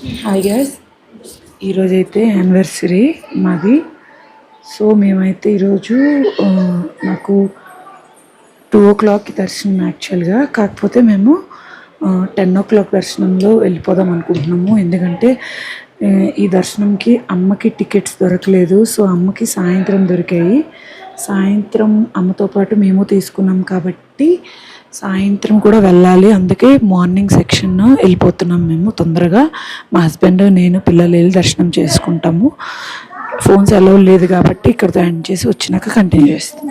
Hi guys ఈరోజైతే anniversary మాది. So మేమైతే ఈరోజు మాకు నాకు టూ ఓ క్లాక్కి దర్శనం యాక్చువల్గా కాకపోతే మేము టెన్ ఓ క్లాక్ దర్శనంలో వెళ్ళిపోదాం అనుకుంటున్నాము. ఎందుకంటే ఈ దర్శనంకి అమ్మకి టికెట్స్ దొరకలేదు. సో అమ్మకి సాయంత్రం దొరికాయి. సాయంత్రం అమ్మతో పాటు మేము తీసుకున్నాం కాబట్టి సాయంత్రం కూడా వెళ్ళాలి. అందుకే మార్నింగ్ సెక్షన్ వెళ్ళిపోతున్నాం మేము తొందరగా. మా హస్బెండ్ నేను పిల్లలు వెళ్ళి దర్శనం చేసుకుంటాము. ఫోన్స్ అలౌ లేదు కాబట్టి ఇక్కడ ఎండ్ చేసి వచ్చినాక కంటిన్యూ చేస్తాం.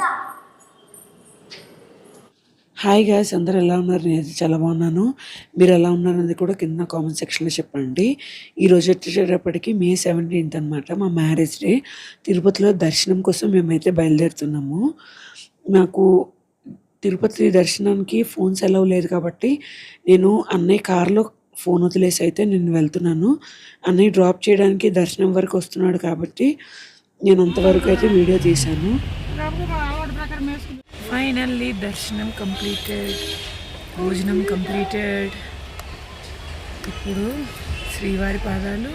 హాయ్ గాయస్ అందరు ఎలా ఉన్నారు? నేనైతే చాలా బాగున్నాను. మీరు ఎలా ఉన్నారనేది కూడా కింద కామెంట్ సెక్షన్లో చెప్పండి. ఈరోజు వచ్చేటప్పటికి మే సెవెంటీన్త్ అనమాట మా మ్యారేజ్ డే. తిరుపతిలో దర్శనం కోసం మేమైతే బయలుదేరుతున్నాము. నాకు తిరుపతి దర్శనానికి ఫోన్స్ అలౌ లేదు కాబట్టి నేను అన్నయ్య కారులో ఫోన్ వదిలేసి అయితే నేను వెళ్తున్నాను. అన్నయ్య డ్రాప్ చేయడానికి దర్శనం వరకు వస్తున్నాడు కాబట్టి నేను అంతవరకు అయితే వీడియో తీశాను. ఫైనల్లీ దర్శనం కంప్లీటెడ్ భోజనం కంప్లీటెడ్ ఇప్పుడు శ్రీవారి పాదాలు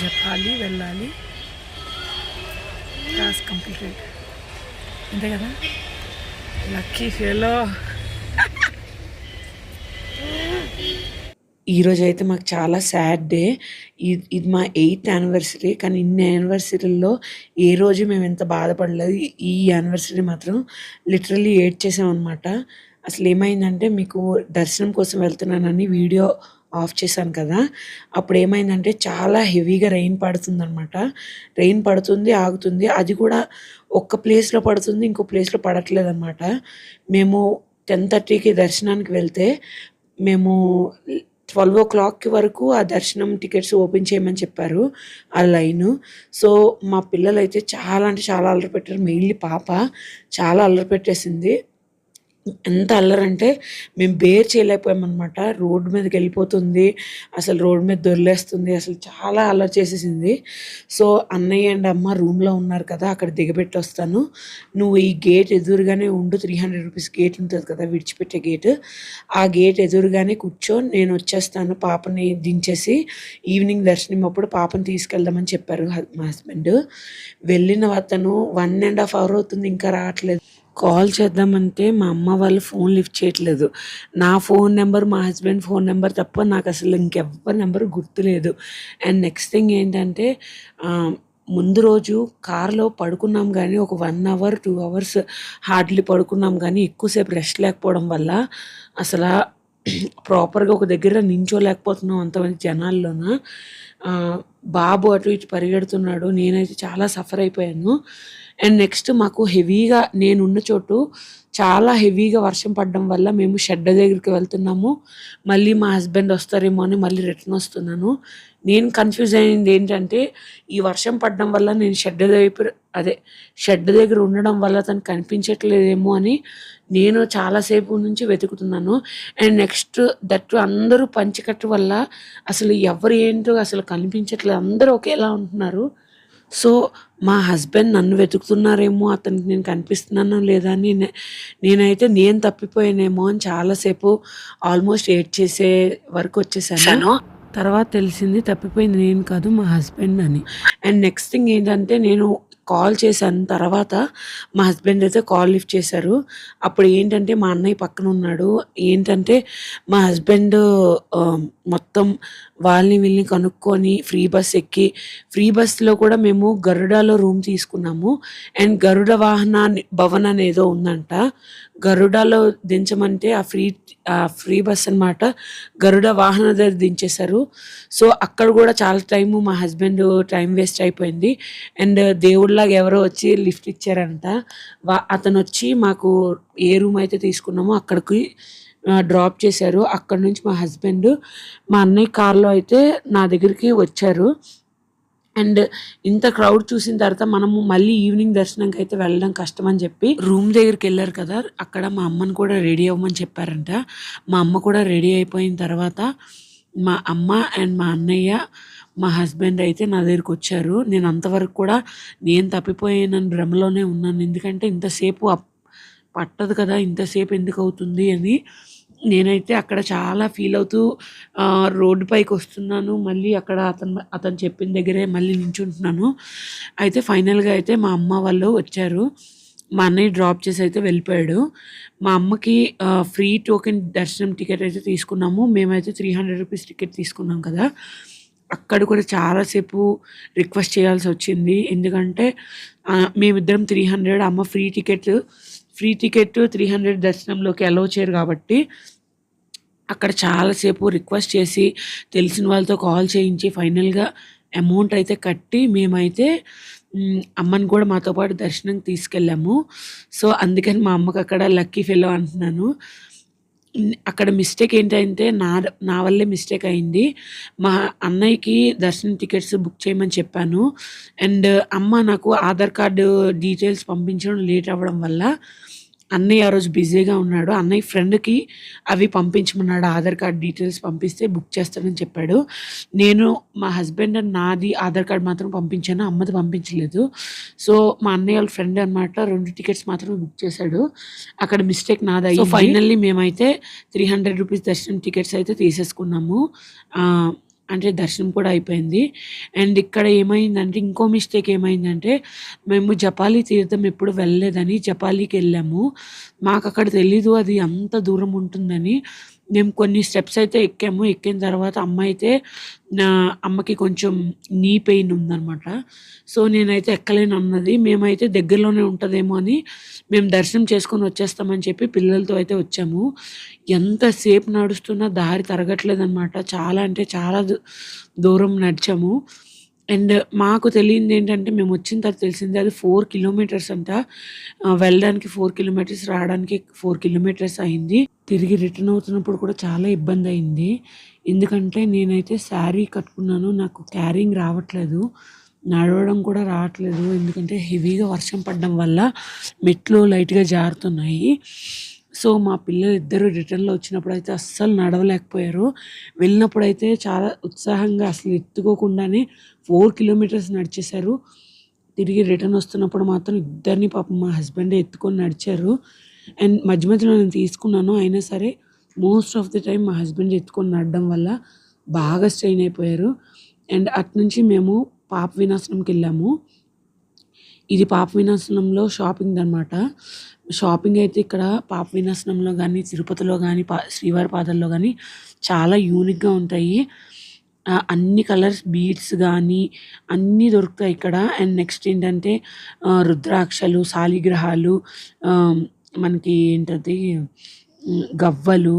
జపాలి వెళ్ళాలి. టాస్క్ కంప్లీటెడ్ అంతే కదా? Lucky fellow. ఈరోజు అయితే మాకు చాలా సాడ్ డే. ఇది ఇది మా ఎయిత్ యానివర్సరీ కానీ ఇన్ని యానివర్సరీల్లో ఏ రోజు మేము ఎంత బాధపడలేదు. ఈ యానివర్సరీ మాత్రం లిటరల్లీ ఏడ్ చేసామన్నమాట అసలు ఏమైందంటే మీకు దర్శనం కోసం వెళ్తున్నానని వీడియో ఆఫ్ చేశాను కదా. అప్పుడు ఏమైందంటే చాలా హెవీగా రెయిన్ పడుతుందన్నమాట. రెయిన్ పడుతుంది ఆగుతుంది. అది కూడా ఒక్క ప్లేస్లో పడుతుంది ఇంకో ప్లేస్లో పడట్లేదు అనమాట మేము టెన్ థర్టీకి దర్శనానికి వెళ్తే మేము ట్వెల్వ్ ఓ క్లాక్కి వరకు ఆ దర్శనం టికెట్స్ ఓపెన్ చేయమని చెప్పారు ఆ లైను. సో మా పిల్లలు అయితే చాలా అంటే చాలా అల్లరి పెట్టారు. మెయిన్లీ పాప చాలా అల్లరి పెట్టేసింది. ఎంత అల్లరంటే మేము బేర్ చేయలేకపోయామన్నమాట. రోడ్డు మీదకి వెళ్ళిపోతుంది. అసలు రోడ్డు మీద దొరిలేస్తుంది. అసలు చాలా అల్లరి చేసేసింది. సో అన్నయ్య అండ్ అమ్మ రూమ్లో ఉన్నారు కదా అక్కడ దిగబెట్టి వస్తాను. నువ్వు ఈ గేట్ ఎదురుగానే ఉండు. త్రీ హండ్రెడ్ రూపీస్ గేట్ ఉంటుంది కదా విడిచిపెట్టే గేట్. ఆ గేట్ ఎదురుగానే కూర్చో. నేను వచ్చేస్తాను. పాపని దించేసి ఈవినింగ్ దర్శనం అప్పుడు పాపని తీసుకెళ్దామని చెప్పారు మా హస్బెండ్. వెళ్ళిన అతను వన్ అండ్ హాఫ్ అవర్ అవుతుంది. ఇంకా రావట్లేదు. కాల్ చేద్దామంటే మా అమ్మ వాళ్ళు ఫోన్ లిఫ్ట్ చేయట్లేదు. నా ఫోన్ నెంబర్ మా హస్బెండ్ ఫోన్ నెంబర్ తప్ప నాకు అసలు ఇంకెవ్వరి నెంబర్ గుర్తులేదు. అండ్ నెక్స్ట్ థింగ్ ఏంటంటే ముందు రోజు కార్లో పడుకున్నాం కానీ ఒక one hour two hours hardly పడుకున్నాం కానీ ఎక్కువసేపు రెస్ట్ లేకపోవడం వల్ల అసలు ప్రాపర్గా ఒక దగ్గర నించోలేకపోతున్నాం అంతమంది జనాల్లోన. బాబు అటు ఇటు పరిగెడుతున్నాడు నేనైతే చాలా సఫర్ అయిపోయాను. అండ్ నెక్స్ట్ మాకు హెవీగా నేనున్న చోటు చాలా హెవీగా వర్షం పడడం వల్ల మేము షెడ్ దగ్గరికి వెళ్తున్నాము. మళ్ళీ మా హస్బెండ్ వస్తారేమో అని మళ్ళీ రిటర్న్ వస్తున్నాను. నేను కన్ఫ్యూజ్ అయింది ఏంటంటే ఈ వర్షం పడడం వల్ల నేను షెడ్ దగ్గర అదే షెడ్ దగ్గర ఉండడం వల్ల తను కనిపించట్లేదేమో అని నేను చాలాసేపు నుంచి వెతుకుతున్నాను. అండ్ నెక్స్ట్ దట్ అందరూ పంచకట్టు వల్ల అసలు ఎవరు ఏంటో అసలు కనిపించట్లేదు. అందరూ ఒకేలా ఉంటున్నారు. సో మా హస్బెండ్ నన్ను వెతుకుతున్నారేమో అతనికి నేను కనిపిస్తున్నానో లేదా అని నేనైతే నేను తప్పిపోయానేమో అని చాలాసేపు ఆల్మోస్ట్ ఏడ్ చేసే వరకు వచ్చేసాను. తర్వాత తెలిసింది తప్పిపోయింది నేను కాదు మా హస్బెండ్ అని. అండ్ నెక్స్ట్ థింగ్ ఏంటంటే నేను కాల్ చేశాను తర్వాత మా హస్బెండ్ అయితే కాల్ లిఫ్ట్ చేశారు. అప్పుడు ఏంటంటే మా అన్నయ్య పక్కన ఉన్నాడు. ఏంటంటే మా హస్బెండ్ మొత్తం వాళ్ళని వీళ్ళని కనుక్కొని ఫ్రీ బస్ ఎక్కి ఫ్రీ బస్లో కూడా మేము గరుడాలో రూమ్ తీసుకున్నాము. అండ్ గరుడ వాహన భవన్ అనేదో ఉందంట. గరుడలో దించమంటే ఆ ఫ్రీ ఆ ఫ్రీ బస్ అనమాట గరుడ వాహన దగ్గర దించేశారు. సో అక్కడ కూడా చాలా టైము మా హస్బెండ్ టైం వేస్ట్ అయిపోయింది. అండ్ దేవుడిలాగా ఎవరో వచ్చి లిఫ్ట్ ఇచ్చారంట. వా అతను వచ్చి మాకు ఏ రూమ్ అయితే తీసుకున్నామో అక్కడికి డ్రాప్ చేశారు. అక్కడ నుంచి మా హస్బెండ్ మా అన్నయ్య కార్లో అయితే నా దగ్గరికి వచ్చారు. అండ్ ఇంత క్రౌడ్ చూసిన తర్వాత మనము మళ్ళీ ఈవినింగ్ దర్శనంకి అయితే వెళ్ళడం కష్టం అని చెప్పి రూమ్ దగ్గరికి వెళ్ళారు కదా. అక్కడ మా అమ్మని కూడా రెడీ అవ్వమని చెప్పారంట. మా అమ్మ కూడా రెడీ అయిపోయిన తర్వాత మా అమ్మ అండ్ మా అన్నయ్య మా హస్బెండ్ అయితే నా దగ్గరికి వచ్చారు. నేను అంతవరకు కూడా నేను తప్పిపోయానని భ్రమలోనే ఉన్నాను. ఎందుకంటే ఇంతసేపు అప్- పట్టదు కదా. ఇంతసేపు ఎందుకు అవుతుంది అని నేనైతే అక్కడ చాలా ఫీల్ అవుతూ రోడ్డు పైకి వస్తున్నాను మళ్ళీ అక్కడ అతను అతను చెప్పిన దగ్గరే మళ్ళీ నించుంటున్నాను. అయితే ఫైనల్‌గా అయితే మా అమ్మ వాళ్ళు వచ్చారు. మా అన్నయ్య డ్రాప్ చేసి అయితే వెళ్ళిపోయాడు. మా అమ్మకి ఫ్రీ టోకెన్ దర్శనం టికెట్ అయితే తీసుకున్నాము. మేమైతే రూ. 300 టికెట్ తీసుకున్నాం కదా! అక్కడ కూడా చాలాసేపు రిక్వెస్ట్ చేయాల్సి వచ్చింది ఎందుకంటే మేమిద్దరం త్రీ హండ్రెడ్ అమ్మ ఫ్రీ టికెట్ ఫ్రీ టికెట్ 300 దర్శనంలోకి అలౌ చేయరు కాబట్టి అక్కడ చాలాసేపు రిక్వెస్ట్ చేసి తెలిసిన వాళ్ళతో కాల్ చేయించి ఫైనల్‌గా అమౌంట్ అయితే కట్టి మేమైతే అమ్మని కూడా మాతో పాటు దర్శనం తీసుకెళ్ళాము. సో, అందుకని మా అమ్మకు అక్కడ లక్కీ ఫెలో అంటున్నాను. అక్కడ మిస్టేక్ ఏంటంటే నా నా వల్లే మిస్టేక్ అయింది. మా అన్నయ్యకి దర్శనం టికెట్స్ బుక్ చేయమని చెప్పాను. అండ్ అమ్మ నాకు ఆధార్ కార్డు డీటెయిల్స్ పంపించడం లేట్ అవ్వడం వల్ల అన్నయ్య ఆ రోజు బిజీగా ఉన్నాడు. అన్నయ్య ఫ్రెండ్‌కి అవి పంపించమన్నాడు. ఆధార్ కార్డ్ డీటెయిల్స్ పంపిస్తే బుక్ చేస్తానని చెప్పాడు. నేను మా హస్బెండ్ అండ్ నాది ఆధార్ కార్డ్ మాత్రం పంపించాను. అమ్మది పంపించలేదు. సో, మా అన్నయ్య వాళ్ళ ఫ్రెండ్ అనమాట 2 టికెట్స్ మాత్రమే బుక్ చేశాడు. అక్కడ మిస్టేక్ నాదయింది. సో, ఫైనల్లీ మేమైతే రూ. 300 దర్శనం టికెట్స్ అయితే తీసేసుకున్నాము. అంటే దర్శనం కూడా అయిపోయింది. అండ్ ఇక్కడ ఏమైందంటే ఇంకో మిస్టేక్ ఏమైందంటే మేము జపాలి తీర్థం ఎప్పుడు వెళ్ళలేదని జపాలీకి వెళ్ళాము మాకు అక్కడ తెలీదు అది అంత దూరం ఉంటుందని. మేము కొన్ని స్టెప్స్ అయితే ఎక్కాము. ఎక్కిన తర్వాత అమ్మ అయితే నా అమ్మకి కొంచెం నీ పెయిన్ ఉందనమాట. సో, నేనైతే ఎక్కలేనన్నది. మేమైతే దగ్గరలోనే ఉంటుందేమో అని మేము దర్శనం చేసుకొని వచ్చేస్తామని చెప్పి పిల్లలతో అయితే వచ్చాము. ఎంతసేపు నడుస్తున్నా దారి తరగట్లేదనమాట. చాలా అంటే చాలా దూరం నడిచాము. అండ్ మాకు తెలియింది ఏంటంటే మేము వచ్చిన తర్వాత తెలిసింది అది ఫోర్ కిలోమీటర్స్ అంట. వెళ్ళడానికి ఫోర్ కిలోమీటర్స్, రావడానికి ఫోర్ కిలోమీటర్స్ అయింది. తిరిగి రిటర్న్ అవుతున్నప్పుడు కూడా చాలా ఇబ్బంది అయింది ఎందుకంటే నేనైతే శారీ కట్టుకున్నాను. నాకు క్యారింగ్ రావట్లేదు. నడవడం కూడా రావట్లేదు. ఎందుకంటే హెవీగా వర్షం పడడం వల్ల మెట్లు లైట్‌గా జారుతున్నాయి. సో, మా పిల్లలు ఇద్దరు రిటర్న్‌లో వచ్చినప్పుడు అయితే అస్సలు నడవలేకపోయారు. వెళ్ళినప్పుడు అయితే చాలా ఉత్సాహంగా అసలు ఎత్తుకోకుండానే ఫోర్ కిలోమీటర్స్ నడిచేశారు. తిరిగి రిటర్న్ వస్తున్నప్పుడు మాత్రం ఇద్దరిని పాపం మా హస్బెండే ఎత్తుకొని నడిచారు. అండ్ మధ్య మధ్యలో నేను తీసుకున్నాను. అయినా సరే మోస్ట్ ఆఫ్ ది టైం మా హస్బెండ్ ఎత్తుకొని నడడం వల్ల బాగా స్ట్రెయిన్ అయిపోయారు. అండ్ అట్నుంచి మేము పాప వినాశనంకి వెళ్ళాము ఇది పాప వినాశనంలో షాపింగ్ అనమాట షాపింగ్ అయితే ఇక్కడ పాప వినాశనంలో కానీ తిరుపతిలో కానీ పా శ్రీవారి పాదల్లో కానీ చాలా యూనిక్‌గా ఉంటాయి. అన్ని కలర్స్ బీడ్స్ కానీ అన్నీ దొరుకుతాయి ఇక్కడ. అండ్ నెక్స్ట్ ఏంటంటే రుద్రాక్షలు, శాలిగ్రహాలు మనకి ఏంటది గవ్వలు,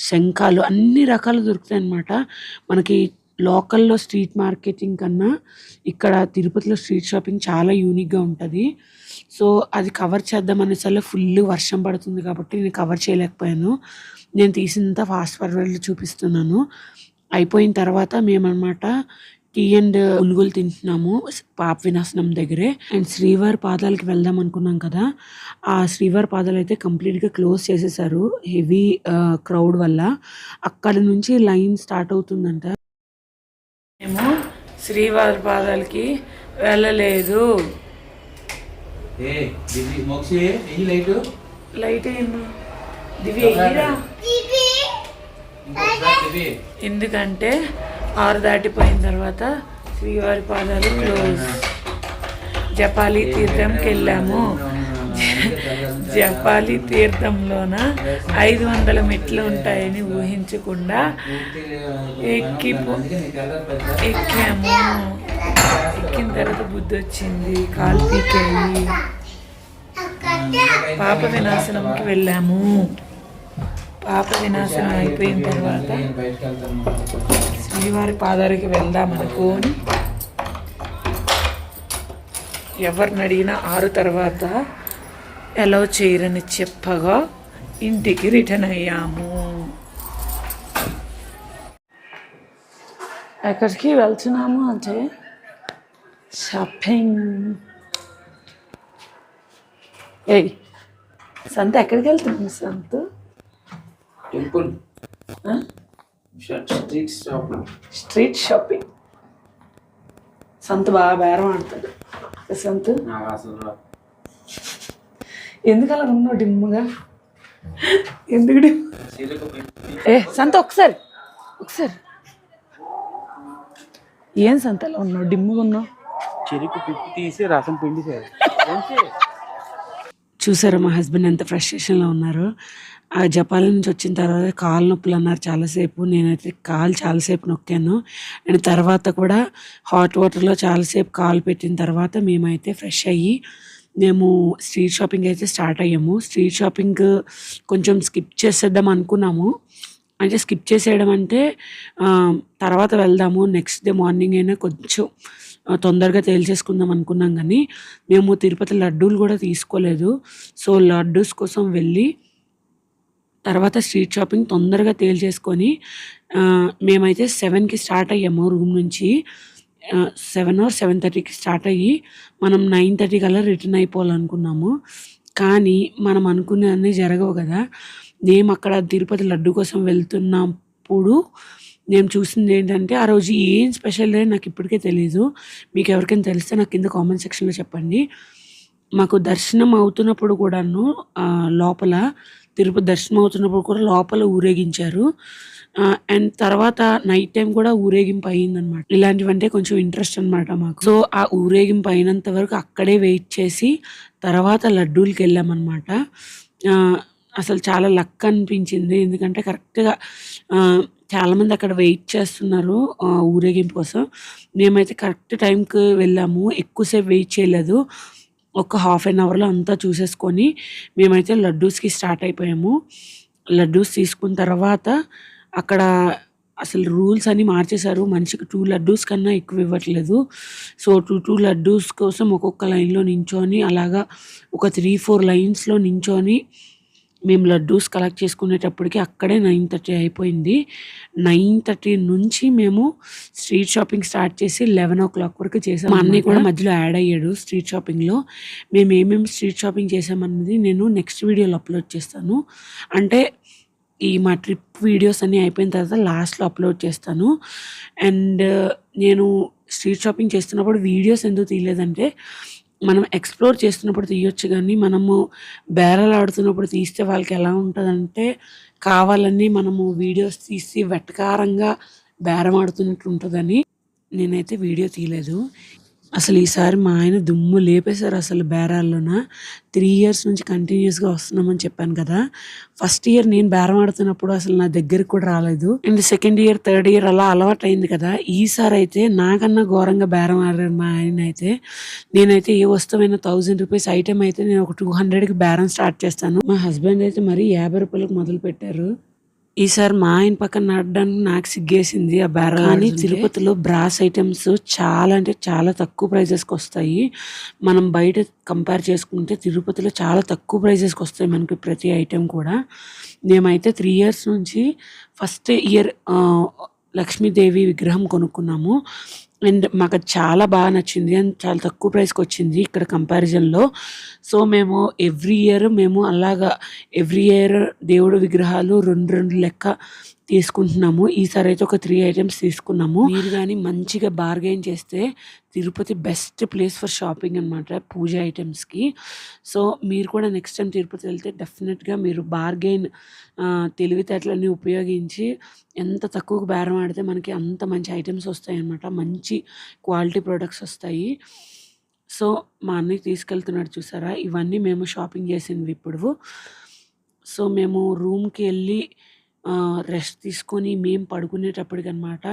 శంఖాలు అన్ని రకాలు దొరుకుతాయి అన్నమాట మనకి లోకల్‌లో స్ట్రీట్ మార్కెటింగ్ కన్నా ఇక్కడ తిరుపతిలో స్ట్రీట్ షాపింగ్ చాలా యూనిక్‌గా ఉంటుంది సో, అది కవర్ చేద్దాం అనేసరికి ఫుల్ వర్షం పడుతుంది కాబట్టి నేను కవర్ చేయలేకపోయాను. నేను తీసినంత ఫాస్ట్ ఫార్వర్డ్‌లో చూపిస్తున్నాను. అయిపోయిన తర్వాత మేమనమాట టీ అండ్ ఉలుగులు తింటున్నాము. పాప వినాశనం దగ్గరే. అండ్ శ్రీవారి పాదాలకి వెళ్దాం అనుకున్నాం కదా! ఆ శ్రీవారి పాదాలు అయితే కంప్లీట్‌గా క్లోజ్ చేసేసారు హెవీ క్రౌడ్ వల్ల. అక్కడ నుంచి లైన్ స్టార్ట్ అవుతుందంట. మేము శ్రీవారి పాదాలకి వెళ్ళలేదు. ఏ మోక్షి లైటు ఏమో ఎందుకంటే ఆరు దాటిపోయిన తర్వాత శ్రీవారి పాదాలు క్లోజ్. జపాలి తీర్థంకి వెళ్ళాము. జపాలి తీర్థంలోన 500 మెట్లు ఉంటాయని ఊహించకుండా ఎక్కి ఎక్కాము. ఎక్కిన తర్వాత బుద్ధి వచ్చింది. కాలు పీకాయి. పాప వినాశనంకి వెళ్ళాము. పాప వినాశనం అయిపోయిన తర్వాత శ్రీవారి పాదాలకి వెళ్దాం అనుకోని ఎవరిని అడిగినా ఆరు తర్వాత ఎలా చేయరని చెప్పగా ఇంటికి రిటర్న్ అయ్యాము ఎక్కడికి వెళ్తున్నాము అంటే షాపింగ్ ఏయ్ సంత ఎక్కడికి వెళ్తున్నాము సంత? Temple? Street shop street shopping సంత బాగా బేరం ఆడుతుంది సంత? ఎందుకు అలా ఉన్నావు డిమ్ముగా? ఎందుకు ఏ సంత ఒకసారి. ఒకసారి. ఏం సంతలో ఉన్నావు? డిమ్ముగా ఉన్నావు? చెరుకు పిప్పి తీసి రసం పిండి సార్ చూసారా మా హస్బెండ్ ఎంత ఫ్రస్ట్రేషన్లో ఉన్నారు? ఆ జపాల నుంచి వచ్చిన తర్వాత కాలు నొప్పులు అన్నారు చాలాసేపు. నేనైతే కాలు చాలాసేపు నొక్కాను. అండ్ తర్వాత కూడా హాట్ వాటర్లో చాలాసేపు కాలు పెట్టిన తర్వాత మేమైతే ఫ్రెష్ అయ్యి మేము స్ట్రీట్ షాపింగ్ అయితే స్టార్ట్ అయ్యాము. స్ట్రీట్ షాపింగ్ కొంచెం స్కిప్ చేసేద్దాం అనుకున్నాము. అంటే స్కిప్ చేసేయడం అంటే తర్వాత వెళ్దాము. నెక్స్ట్ డే మార్నింగ్ అయినా కొంచెం తొందరగా తేల్చేసుకుందాం అనుకున్నాం కానీ మేము తిరుపతి లడ్డూలు కూడా తీసుకోలేదు. సో లడ్డూస్ కోసం వెళ్ళి తర్వాత స్ట్రీట్ షాపింగ్ తొందరగా తేల్చేసుకొని మేమైతే సెవెన్కి స్టార్ట్ అయ్యాము రూమ్ నుంచి. సెవెన్ ఆర్ సెవెన్ థర్టీకి స్టార్ట్ అయ్యి మనం నైన్ థర్టీ కల్లా రిటర్న్ అయిపోవాలనుకున్నాము. కానీ మనం అనుకునేవన్నీ జరగవు కదా. మేము అక్కడ తిరుపతి లడ్డు కోసం వెళ్తున్నప్పుడు నేను చూసింది ఏంటంటే ఆ రోజు ఏం స్పెషల్ నాకు ఇప్పటికే తెలియదు మీకు ఎవరికైనా తెలిస్తే నాకు కింద కామెంట్ సెక్షన్లో చెప్పండి. మాకు దర్శనం అవుతున్నప్పుడు కూడాను లోపల తిరుపతి దర్శనం అవుతున్నప్పుడు కూడా లోపల ఊరేగించారు. అండ్ తర్వాత నైట్ టైం కూడా ఊరేగింపు అయ్యిందనమాట ఇలాంటివంటే కొంచెం ఇంట్రెస్ట్ అనమాట మాకు. సో ఆ ఊరేగింపు అయినంత వరకు అక్కడే వెయిట్ చేసి తర్వాత లడ్డూలకి వెళ్ళామన్నమాట. అసలు చాలా లక్ అనిపించింది. ఎందుకంటే కరెక్ట్గా చాలామంది అక్కడ వెయిట్ చేస్తున్నారు ఊరేగింపు కోసం. మేమైతే కరెక్ట్ టైంకి వెళ్ళాము. ఎక్కువసేపు వెయిట్ చేయలేదు. ఒక హాఫ్ అన్ అవర్లో అంతా చూసేసుకొని మేమైతే లడ్డూస్కి స్టార్ట్ అయిపోయాము. లడ్డూస్ తీసుకున్న తర్వాత అక్కడ అసలు రూల్స్ అన్ని మార్చేశారు. మనిషికి టూ లడ్డూస్ కన్నా ఎక్కువ ఇవ్వట్లేదు. సో టూ టూ లడ్డూస్ కోసం ఒక్కొక్క లైన్లో నించొని అలాగా ఒక త్రీ ఫోర్ లైన్స్లో నించొని మేము లడ్డూస్ కలెక్ట్ చేసుకునేటప్పటికి అక్కడే నైన్ థర్టీ అయిపోయింది. నైన్ థర్టీ నుంచి మేము స్ట్రీట్ షాపింగ్ స్టార్ట్ చేసి లెవెన్ ఓ క్లాక్ వరకు చేసాం మా అన్నయ్య కూడా మధ్యలో యాడ్ అయ్యాడు స్ట్రీట్ షాపింగ్లో మేము ఏమేమి స్ట్రీట్ షాపింగ్ చేసామన్నది నేను నెక్స్ట్ వీడియోలో అప్లోడ్ చేస్తాను. అంటే ఈ మా ట్రిప్ వీడియోస్ అన్నీ అయిపోయిన తర్వాత లాస్ట్లో అప్లోడ్ చేస్తాను. అండ్ నేను స్ట్రీట్ షాపింగ్ చేస్తున్నప్పుడు వీడియోస్ ఎందుకు తీయలేదంటే మనం ఎక్స్ప్లోర్ చేస్తున్నప్పుడు తీయొచ్చు కానీ మనము బేరాలు ఆడుతున్నప్పుడు తీస్తే వాళ్ళకి ఎలా ఉంటుందంటే కావాలని మనము వీడియోస్ తీసి వెటకారంగా బేరం ఆడుతున్నట్టు ఉంటుందని నేనైతే వీడియో తీయలేదు. అసలు ఈసారి మా ఆయన దుమ్ము లేపేశారు అసలు బేరాల్లోన. త్రీ ఇయర్స్ నుంచి కంటిన్యూస్గా వస్తున్నామని చెప్పాను కదా. ఫస్ట్ ఇయర్ నేను బేరం ఆడుతున్నప్పుడు అసలు నా దగ్గరికి కూడా రాలేదు. And second year third year అలా అలవాటు అయింది కదా. ఈసారి అయితే నాకన్నా ఘోరంగా బేరం ఆడారు మా ఆయన అయితే. నేనైతే ఏ వస్తువైనా థౌజండ్ రూపీస్ ఐటెం అయితే నేను ఒక టూ హండ్రెడ్కి బేరం స్టార్ట్ చేస్తాను. మా హస్బెండ్ అయితే మరి యాభై రూపాయలకు మొదలు పెట్టారు ఈసారి మా ఆయన పక్కన నడడానికి నాకు సిగ్గేసింది ఆ బేరం కానీ తిరుపతిలో బ్రాస్ ఐటమ్స్ చాలా అంటే చాలా తక్కువ ప్రైజెస్కి వస్తాయి. మనం బయట కంపేర్ చేసుకుంటే తిరుపతిలో చాలా తక్కువ ప్రైజెస్కి వస్తాయి మనకి ప్రతి ఐటెం కూడా. మేమైతే త్రీ ఇయర్స్ నుంచి ఫస్ట్ ఇయర్ లక్ష్మీదేవి విగ్రహం కొనుక్కున్నాము. అండ్ మాకు చాలా బాగా నచ్చింది అండ్ చాలా తక్కువ ప్రైస్కి వచ్చింది ఇక్కడ కంపారిజన్లో. సో మేము ఎవ్రీ ఇయర్ మేము అలాగా ఎవ్రీ ఇయర్ దేవుడు విగ్రహాలు రెండు రెండు లెక్క తీసుకుంటున్నాము. ఈసారి అయితే ఒక త్రీ ఐటమ్స్ తీసుకున్నాము. మీరు కానీ మంచిగా బార్గెయిన్ చేస్తే Tirupati best place for shopping అనమాట పూజ ఐటమ్స్కి సో మీరు కూడా నెక్స్ట్ టైం తిరుపతి వెళ్తే డెఫినెట్గా మీరు బార్గెయిన్ తెలివితేటలన్నీ ఉపయోగించి ఎంత తక్కువకు బేరం ఆడితే మనకి అంత మంచి ఐటమ్స్ వస్తాయి అన్నమాట. మంచి క్వాలిటీ ప్రొడక్ట్స్ వస్తాయి. సో మా అన్నయ్య తీసుకెళ్తున్నాడు చూసారా? ఇవన్నీ మేము షాపింగ్ చేసినవి ఇప్పుడు. సో మేము రూమ్కి వెళ్ళి రెస్ట్ తీసుకొని మేము పడుకునేటప్పటికనమాట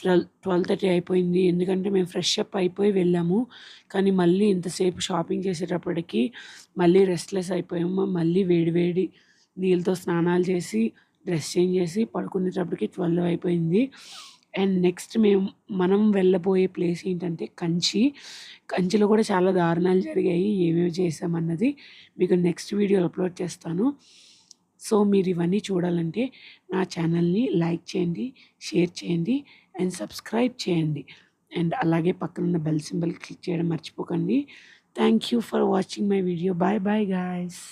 ట్వెల్వ్ ట్వెల్వ్ థర్టీ అయిపోయింది. ఎందుకంటే మేము ఫ్రెష్ అప్ అయిపోయి వెళ్ళాము. కానీ మళ్ళీ ఇంతసేపు షాపింగ్ చేసేటప్పటికి మళ్ళీ రెస్ట్లెస్ అయిపోయాము. మళ్ళీ వేడివేడి నీళ్ళతో స్నానాలు చేసి డ్రెస్ చేంజ్ చేసి పడుకునేటప్పటికి ట్వెల్వ్ అయిపోయింది. అండ్ నెక్స్ట్ మేము మనం వెళ్ళబోయే ప్లేస్ ఏంటంటే కంచి. కంచిలో కూడా చాలా దారుణాలు జరిగాయి. ఏమేమి చేసామన్నది మీకు నెక్స్ట్ వీడియో అప్లోడ్ చేస్తాను. సో మీరు ఇవన్నీ చూడాలంటే నా ఛానల్ని లైక్ చేయండి షేర్ చేయండి అండ్ సబ్స్క్రైబ్ చేయండి. అండ్ అలాగే పక్కన ఉన్న బెల్ సింబల్ క్లిక్ చేయడం మర్చిపోకండి. Thank you for watching my video. Bye bye guys.